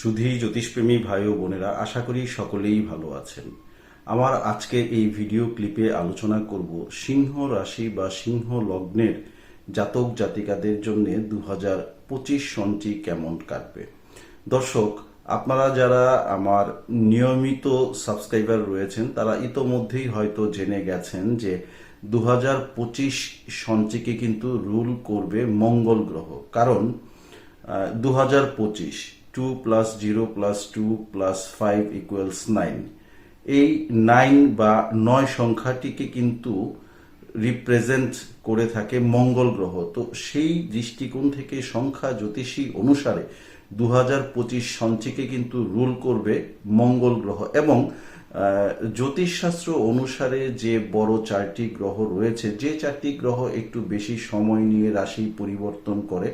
সুধী জ্যোতিষপ্রেমী ভাই ও বোনেরা আশা করি সকলেই ভালো আছেন। আমার আজকে এই ভিডিও ক্লিপে আলোচনা করব সিংহ রাশি বা সিংহ লগ্নের জাতক জাতিকাদের জন্য দু হাজার পঁচিশ সনটি কেমন কাটবে। দর্শক, আপনারা যারা আমার নিয়মিত সাবস্ক্রাইবার রয়েছেন, তারা ইতোমধ্যেই হয়তো জেনে গেছেন যে দু হাজার পঁচিশ সঞ্চিকে কিন্তু রুল করবে মঙ্গল গ্রহ। কারণ দু হাজার পঁচিশ two plus zero plus two plus five equals nine এই নাইন বা নয় সংখ্যাটিকে কিন্তু রিপ্রেজেন্ট করে থাকে মঙ্গল গ্রহ। তো সেই দৃষ্টিকোণ থেকে সংখ্যা জ্যোতিষী অনুসারে দু হাজার পঁচিশ সঞ্চিকে কিন্তু রুল করবে মঙ্গল গ্রহ এবং জ্যোতিষশাস্ত্র অনুসারে যে বড় চারটি গ্রহ রয়েছে, যে চারটি গ্রহ একটু বেশি সময় নিয়ে রাশি পরিবর্তন করে,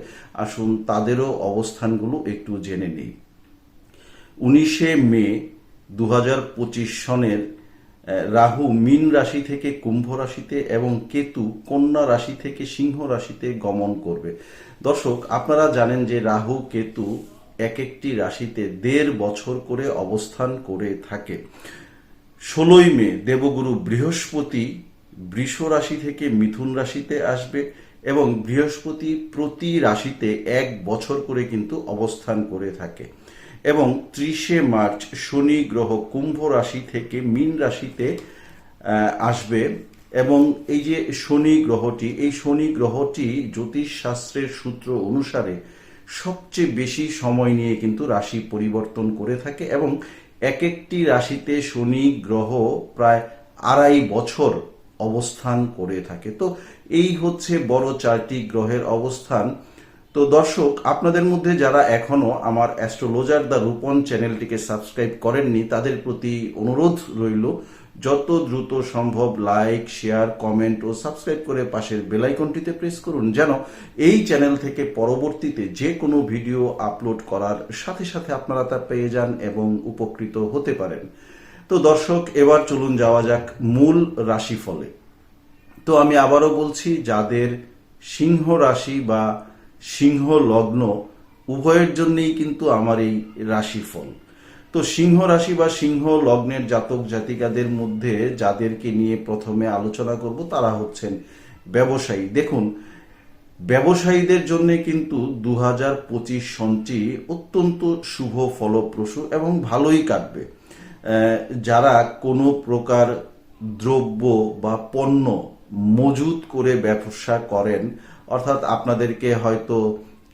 আসুন তাদেরও অবস্থানগুলো একটু জেনে নিই। উনিশে মে দু সনের রাহু মীন রাশি থেকে কুম্ভ রাশিতে এবং কেতু কন্যা রাশি থেকে সিংহ রাশিতে গমন করবে। দর্শক, আপনারা জানেন যে রাহু, কেতু এক একটি রাশিতে দেড় বছর করে অবস্থান করে থাকে। ষোলোই মে দেবগুরু বৃহস্পতি বৃষ রাশি থেকে মিথুন রাশিতে আসবে এবং বৃহস্পতি প্রতি রাশিতে এক বছর করে কিন্তু অবস্থান করে থাকে এবং ত্রিশে মার্চ শনি গ্রহ কুম্ভ রাশি থেকে মীন রাশিতে আসবে এবং এই যে শনি গ্রহটি, এই শনি গ্রহটি জ্যোতিষ শাস্ত্রের সূত্র অনুসারে সবচেয়ে বেশি সময় নিয়ে কিন্তু রাশি পরিবর্তন করে থাকে এবং এক একটি রাশিতে শনি গ্রহ প্রায় আড়াই বছর অবস্থান করে থাকে। তো এই হচ্ছে বড় চারটি গ্রহের অবস্থান। তো দর্শক, আপনাদের মধ্যে যারা এখনও আমার অ্যাস্ট্রোলজার দ্য রূপন চ্যানেলটিকে সাবস্ক্রাইব করেননি, তাদের প্রতি অনুরোধ রইল যত দ্রুত সম্ভব লাইক শেয়ার কমেন্ট ও সাবস্ক্রাইব করে পাশের বেলাইকনটিতে প্রেস করুন যেন এই চ্যানেল থেকে পরবর্তীতে যে কোনো ভিডিও আপলোড করার সাথে সাথে আপনারা তা পেয়ে যান এবং উপকৃত হতে পারেন। তো দর্শক, এবার চলুন যাওয়া যাক মূল রাশিফলে। তো আমি আবারও বলছি, যাদের সিংহ রাশি বা সিংহ লগ্ন উভয়ের জন্যই কিন্তু আমার এই রাশিফল। তো সিংহ রাশি বা সিংহ লগ্নের জাতক জাতিকাদের মধ্যে যাদেরকে নিয়ে প্রথমে আলোচনা করব, তারা হচ্ছেন ব্যবসায়ী। দেখুন, ব্যবসায়ীদের জন্য কিন্তু দু হাজার পঁচিশ সনটি অত্যন্ত শুভ, ফলপ্রসূ এবং ভালোই কাটবে। যারা কোনো প্রকার দ্রব্য বা পণ্য মজুত করে ব্যবসা করেন, অর্থাৎ আপনাদেরকে হয়তো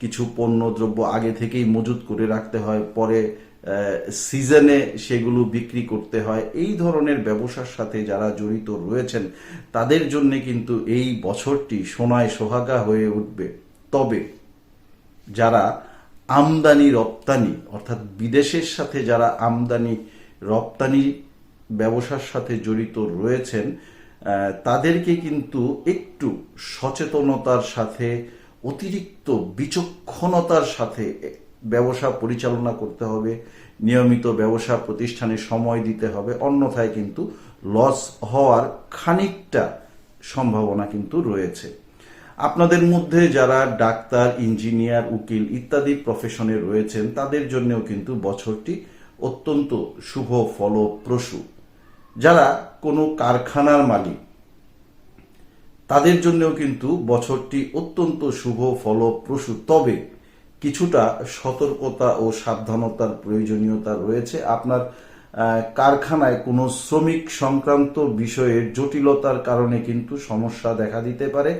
কিছু পণ্য দ্রব্য আগে থেকেই মজুত করে রাখতে হয়, পরে সিজনে সেগুলো বিক্রি করতে হয়। এই ধরনের ব্যবসার সাথে যারা জড়িত রয়েছেন, তাদের জন্য কিন্তু এই বছরটি সোনায় সোহাগা হয়ে উঠবে। তবে যারা আমদানি রপ্তানি, অর্থাৎ বিদেশের সাথে যারা আমদানি রপ্তানি ব্যবসার সাথে জড়িত রয়েছেন তাদেরকে কিন্তু একটু সচেতনতার সাথে, অতিরিক্ত বিচক্ষণতার সাথে ব্যবসা পরিচালনা করতে হবে, নিয়মিত ব্যবসা প্রতিষ্ঠানে সময় দিতে হবে, অন্যথায় কিন্তু লস হওয়ার খানিকটা সম্ভাবনা কিন্তু রয়েছে। আপনাদের মধ্যে যারা ডাক্তার, ইঞ্জিনিয়ার, উকিল ইত্যাদি প্রফেশনে রয়েছেন, তাদের জন্যও কিন্তু বছরটি অত্যন্ত শুভ ফলপ্রসূ। যারা কোনো কারখানার মালিক, তাদের জন্যও কিন্তু বছরটি অত্যন্ত শুভ ফলপ্রসূ। তবে কিছুটা সতর্কতা ও সাবধানতার প্রয়োজনীয়তা রয়েছে। আপনার কারখানায় কোনো শ্রমিক সংক্রান্ত বিষয়ের জটিলতার কারণে কিন্তু সমস্যা দেখা দিতে পারে।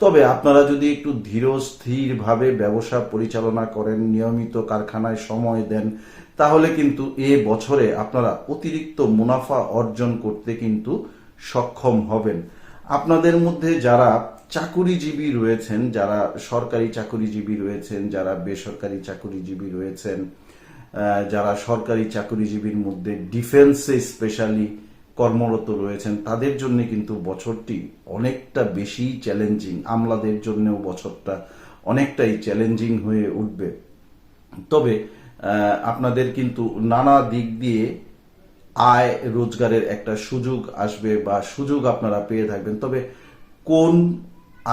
তবে আপনারা যদি একটু ধীর স্থিরভাবে ব্যবসা পরিচালনা করেন, নিয়মিত কারখানায় সময় দেন, তাহলে কিন্তু এ বছরে আপনারা অতিরিক্ত মুনাফা অর্জন করতে কিন্তু সক্ষম হবেন। আপনাদের মধ্যে যারা চাকুরিজীবী রয়েছেন, যারা সরকারি চাকুরিজীবী রয়েছেন, যারা বেসরকারি চাকুরিজীবী রয়েছেন যারা সরকারি চাকুরিজীবীর মধ্যে ডিফেন্সে স্পেশালি কর্মরত রয়েছেন, তাদের জন্য কিন্তু বছরটি অনেকটা বেশি চ্যালেঞ্জিং, আমলাদের জন্যও বছরটা অনেকটাই চ্যালেঞ্জিং হয়ে উঠবে। তবে আপনাদের কিন্তু নানা দিক দিয়ে আয় রোজগারের একটা সুযোগ আসবে বা সুযোগ আপনারা পেয়ে থাকবেন। তবে কোন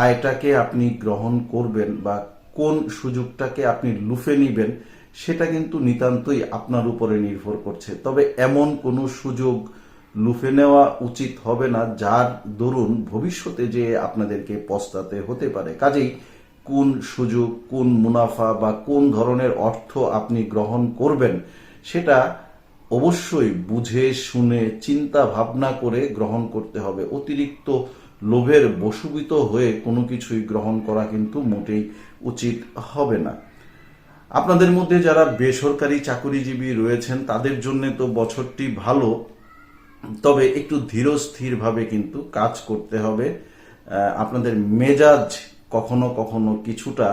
আয়টাকে আপনি গ্রহণ করবেন বা কোন সুযোগটাকে আপনি লুফে নিবেন, সেটা কিন্তু নিতান্তই আপনার উপরে নির্ভর করছে। তবে এমন কোনো সুযোগ লুফে নেওয়া উচিত হবে না, যার দরুন ভবিষ্যতে যে আপনাদেরকে পস্তাতে হতে পারে। কাজেই কোন সুযোগ, কোন মুনাফা বা কোন ধরনের অর্থ আপনি গ্রহণ করবেন, সেটা অবশ্যই বুঝে, শুনে, চিন্তা ভাবনা করে গ্রহণ করতে হবে। অতিরিক্ত লোভের বশীভূত হয়ে কোনো কিছুই গ্রহণ করা কিন্তু মোটেই উচিত হবে না। আপনাদের মধ্যে যারা বেসরকারি চাকরিজীবী রয়েছেন, তাদের জন্য তো বছরটি ভালো। তবে একটু ধীরস্থিরভাবে কিন্তু কাজ করতে হবে। আপনাদের মেজাজ কখনো কখনো কিছুটা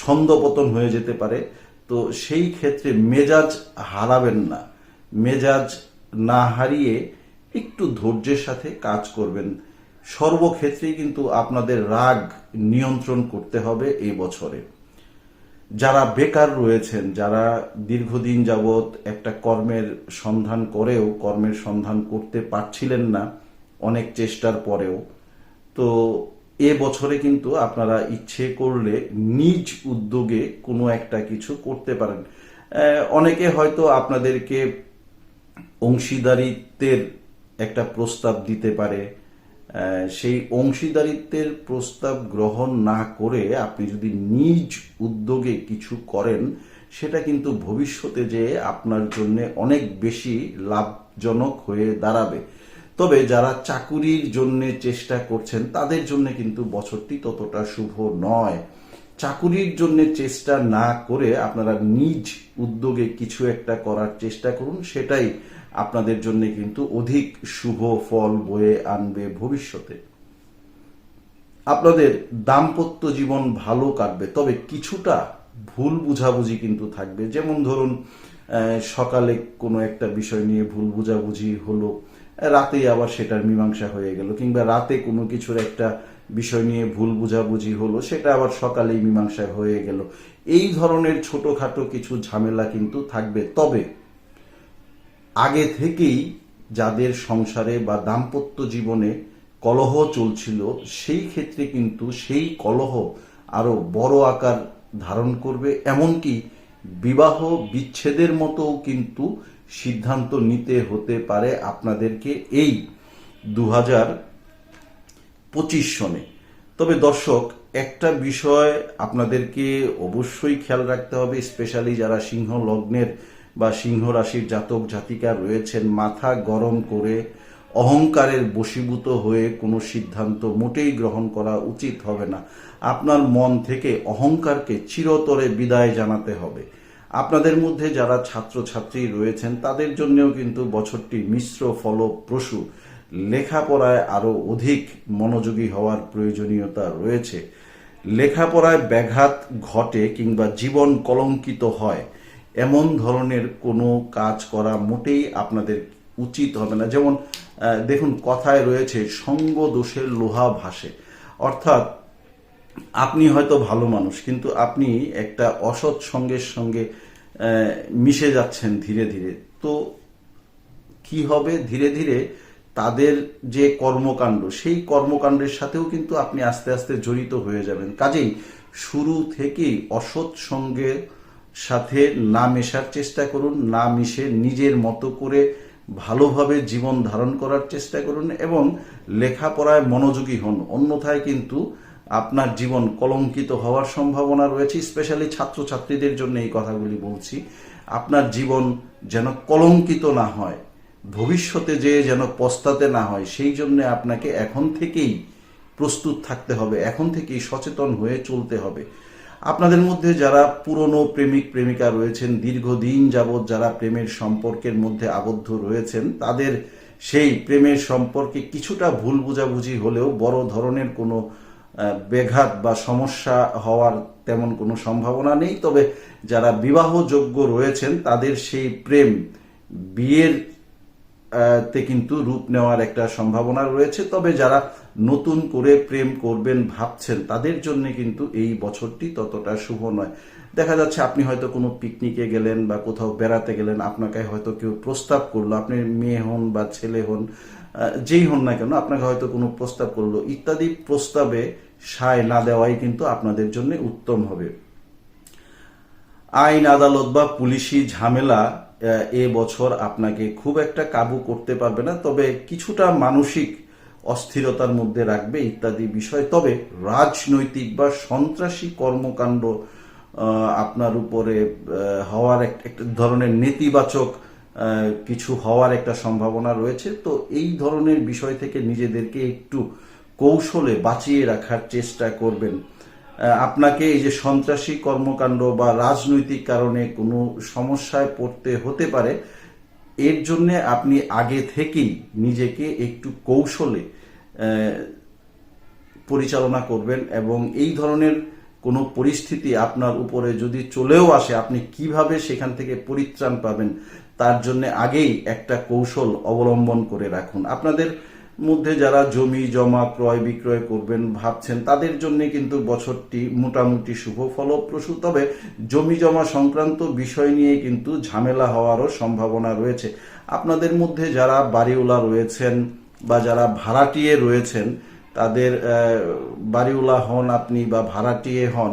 ছন্দপতন হয়ে যেতে পারে। তো সেই ক্ষেত্রে মেজাজ হারাবেন না। মেজাজ না হারিয়ে একটু ধৈর্যের সাথে কাজ করবেন। সর্বক্ষেত্রেই কিন্তু আপনাদের রাগ নিয়ন্ত্রণ করতে হবে এই বছরে। যারা বেকার রয়েছেন, যারা দীর্ঘদিন যাবৎ একটা কর্মের সন্ধান করেও, কর্মের সন্ধান করতে পারছিলেন না, অনেক চেষ্টার পরেও, তো এ বছরে কিন্তু আপনারা ইচ্ছে করলে নিজ উদ্যোগে কোনো একটা কিছু করতে পারেন। অনেকে হয়তো আপনাদেরকে অংশীদারিত্বের একটা প্রস্তাব দিতে পারে সেই অংশীদারিত্বের প্রস্তাব গ্রহণ না করে আপনি যদি নিজ উদ্যোগে কিছু করেন, সেটা কিন্তু ভবিষ্যতে যে আপনার জন্য অনেক বেশি লাভজনক হয়ে দাঁড়াবে। তবে যারা চাকুরির জন্য চেষ্টা করছেন, তাদের জন্য কিন্তু বছরটি ততটা শুভ নয়। চাকুরির জন্য চেষ্টা না করে আপনারা নিজ উদ্যোগে কিছু একটা করার চেষ্টা করুন, সেটাই আপনাদের জন্য কিন্তু অধিক শুভ ফল বয়ে আনবে ভবিষ্যতে। আপনাদের দাম্পত্য জীবন ভালো কাটবে, তবে কিছুটা ভুল বুঝাবুঝি কিন্তু থাকবে। যেমন ধরুন সকালে কোনো একটা বিষয় নিয়ে ভুল বুঝাবুঝি হলো, রাতেই আবার সেটার মীমাংসা হয়ে গেল, কিংবা রাতে কোনো কিছুর একটা বিষয় নিয়ে ভুল বুঝাবুঝি হলো, সেটা আবার সকালেই মীমাংসা হয়ে গেল। এই ধরনের ছোটখাটো কিছু ঝামেলা কিন্তু থাকবে। তবে আগে থেকেই যাদের সংসারে বা দাম্পত্য জীবনে কলহ চলছিল, সেই ক্ষেত্রে কিন্তু সেই কলহ আরও বড় আকার ধারণ করবে। এমনকি বিবাহ বিচ্ছেদের মতো কিন্তু সিদ্ধান্ত নিতে হতে পারে আপনাদেরকে এই দু হাজার পঁচিশ সনে। তবে দর্শক, একটা বিষয় আপনাদেরকে অবশ্যই খেয়াল রাখতে হবে, স্পেশালি যারা সিংহ লগ্নের বা সিংহ রাশির জাতক জাতিকা রয়েছেন, মাথা গরম করে অহংকারের বশীভূত হয়ে কোনো সিদ্ধান্ত মোটেই গ্রহণ করা উচিত হবে না। আপনার মন থেকে অহংকারকে চিরতরে বিদায় জানাতে হবে। আপনাদের মধ্যে যারা ছাত্রছাত্রী রয়েছেন, তাদের জন্যও কিন্তু বছরটি মিশ্র ফলপ্রসূ। লেখাপড়ায় আরও অধিক মনোযোগী হওয়ার প্রয়োজনীয়তা রয়েছে। লেখাপড়ায় ব্যাঘাত ঘটে কিংবা জীবন কলঙ্কিত হয়। এমন ধরনের কোনো কাজ করা মোটেই আপনাদের উচিত হবে না। যেমন দেখুন, কথায় রয়েছে, সঙ্গ দোষের লোহা ভাসে। অর্থাৎ, আপনি হয়তো ভালো মানুষ, কিন্তু আপনি একটা অসৎ সঙ্গের সঙ্গে মিশে যাচ্ছেন ধীরে ধীরে। তো কি হবে? ধীরে ধীরে তাদের যে কর্মকাণ্ড, সেই কর্মকাণ্ডের সাথেও কিন্তু আপনি আস্তে আস্তে জড়িত হয়ে যাবেন। কাজেই শুরু থেকেই অসৎ সঙ্গের সাথে না মেশার চেষ্টা করুন, না মিশে নিজের মতো করে ভালোভাবে জীবন ধারণ করার চেষ্টা করুন এবং লেখাপড়ায় মনোযোগী হন। অন্যথায় কিন্তু আপনার জীবন কলঙ্কিত হওয়ার সম্ভাবনা রয়েছে, স্পেশালি ছাত্রছাত্রীদের জন্য এই কথাগুলি বলছি। আপনার জীবন যেন কলঙ্কিত না হয়, ভবিষ্যতে যে যেন পস্তাতে না হয়, সেই জন্য আপনাকে এখন থেকেই প্রস্তুত থাকতে হবে, এখন থেকেই সচেতন হয়ে চলতে হবে। আপনাদের মধ্যে যারা পুরনো প্রেমিক, প্রেমিকা রয়েছেন, দীর্ঘদিন যাবৎ যারা প্রেমের সম্পর্কের মধ্যে আবদ্ধ রয়েছেন, তাদের সেই প্রেমের সম্পর্কে কিছুটা ভুল বুঝাবুঝি হলেও বড় ধরনের কোনো ব্যাঘাত বা সমস্যা হওয়ার তেমন কোনো সম্ভাবনা নেই। তবে যারা বিবাহযোগ্য রয়েছেন, তাদের সেই প্রেম, বিয়ের তে কিন্তু রূপ নেওয়ার একটা সম্ভাবনা রয়েছে। তবে যারা নতুন করে প্রেম করবেন, ভাবছেন, তাদের জন্য কিন্তু এই বছরটি ততটা শুভ নয়। দেখা যাচ্ছে আপনি হয়তো কোনো পিকনিকে গেলেন বা কোথাও বেড়াতে গেলেন, আপনাকে হয়তো কেউ প্রস্তাব করল, আপনি মেয়ে হন বা ছেলে হন যেই হন না কেন, আপনাকে হয়তো কোনো প্রস্তাব করল, ইত্যাদি প্রস্তাবে সায় না দেওয়াই কিন্তু আপনাদের জন্য উত্তম হবে। আইন, আদালত বা পুলিশি ঝামেলা এ বছর আপনাকে খুব একটা কাবু করতে পারবে না, তবে কিছুটা মানসিক অস্থিরতার মধ্যে রাখবে ইত্যাদি বিষয়। তবে রাজনৈতিক বা সন্ত্রাসী কর্মকাণ্ড আপনার উপরে হওয়ার এক- একটা ধরনের নেতিবাচক কিছু হওয়ার একটা সম্ভাবনা রয়েছে। তো এই ধরনের বিষয় থেকে নিজেদেরকে একটু কৌশলে বাঁচিয়ে রাখার চেষ্টা করবেন। আপনাকে এই যে সন্ত্রাসী কর্মকাণ্ড বা রাজনৈতিক কারণে কোনো সমস্যায় পড়তে হতে পারে, এর জন্য আপনি আগে থেকেই নিজেকে একটু কৌশলে পরিচালনা করবেন এবং এই ধরনের কোনো পরিস্থিতি আপনার উপরে যদি চলেও আসে, আপনি কীভাবে সেখান থেকে পরিত্রাণ পাবেন, তার জন্য আগেই একটা কৌশল অবলম্বন করে রাখুন। আপনাদের মধ্যে যারা জমি জমা ক্রয় বিক্রয় করবেন ভাবছেন তাদের জন্য কিন্তু বছরটি মোটামুটি শুভ ফলপ্রসূ। তবে জমি জমা সংক্রান্ত বিষয় নিয়ে কিন্তু ঝামেলা হওয়ারও সম্ভাবনা রয়েছে। আপনাদের মধ্যে যারা বাড়িওয়ালা রয়েছেন বা যারা ভাড়াটিয়ে রয়েছেন তাদের আহ, বাড়িওয়ালা হন আপনি বা ভাড়াটিয়ে হন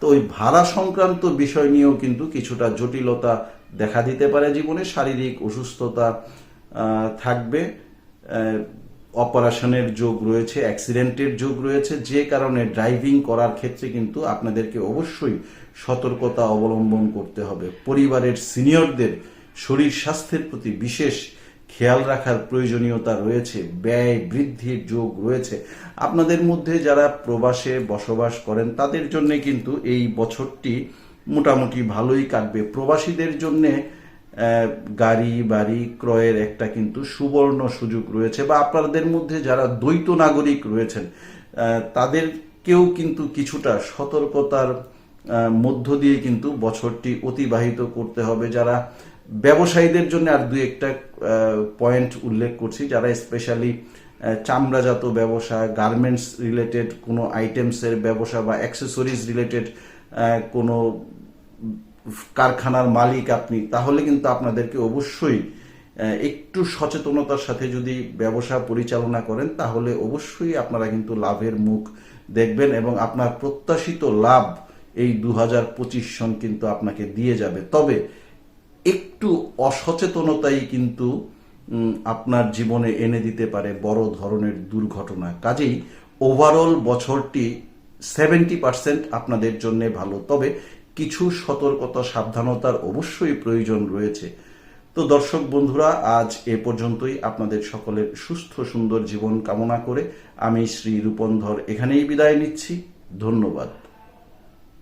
তো ওই ভাড়া সংক্রান্ত বিষয় নিয়েও কিন্তু কিছুটা জটিলতা দেখা দিতে পারে। জীবনে শারীরিক অসুস্থতা থাকবে অপারেশনের যোগ রয়েছে, অ্যাক্সিডেন্টের যোগ রয়েছে, যে কারণে ড্রাইভিং করার ক্ষেত্রে কিন্তু আপনাদেরকে অবশ্যই সতর্কতা অবলম্বন করতে হবে। পরিবারের সিনিয়রদের শরীর স্বাস্থ্যের প্রতি বিশেষ খেয়াল রাখার প্রয়োজনীয়তা রয়েছে, ব্যয় বৃদ্ধির যোগ রয়েছে। আপনাদের মধ্যে যারা প্রবাসে বসবাস করেন, তাদের জন্য কিন্তু এই বছরটি মোটামুটি ভালোই কাটবে। প্রবাসীদের জন্যে গাড়ি, বাড়ি, ক্রয়ের একটা কিন্তু সুবর্ণ সুযোগ রয়েছে। বা আপনাদের মধ্যে যারা দ্বৈত নাগরিক রয়েছেন তাদেরকেও কিন্তু কিছুটা সতর্কতার মধ্য দিয়ে কিন্তু বছরটি অতিবাহিত করতে হবে। যারা ব্যবসায়ীদের জন্য আর দুই একটা পয়েন্ট উল্লেখ করছি, যারা স্পেশালি চামড়াজাত ব্যবসা গার্মেন্টস রিলেটেড কোনো আইটেমসের ব্যবসা বা অ্যাক্সেসরিজ রিলেটেড কোনো কারখানার মালিক আপনি, তাহলে কিন্তু আপনাদেরকে অবশ্যই একটু সচেতনতার সাথে যদি ব্যবসা পরিচালনা করেন, তাহলে অবশ্যই আপনারা কিন্তু লাভের মুখ দেখবেন এবং আপনার প্রত্যাশিত লাভ এই দু হাজার পঁচিশ সন কিন্তু আপনাকে দিয়ে যাবে। তবে একটু অসচেতনতাই কিন্তু আপনার জীবনে এনে দিতে পারে বড় ধরনের দুর্ঘটনা। কাজেই ওভারঅল বছরটি সেভেন্টি পার্সেন্ট আপনাদের জন্য ভালো। তবে কিছু সতর্কতা, সাবধানতার অবশ্যই প্রয়োজন রয়েছে। তো দর্শক বন্ধুরা, আজ এ পর্যন্তই। আপনাদের সকলের সুস্থ, সুন্দর জীবন কামনা করে আমি শ্রী রূপন্ধর এখানেই বিদায় নিচ্ছি। ধন্যবাদ।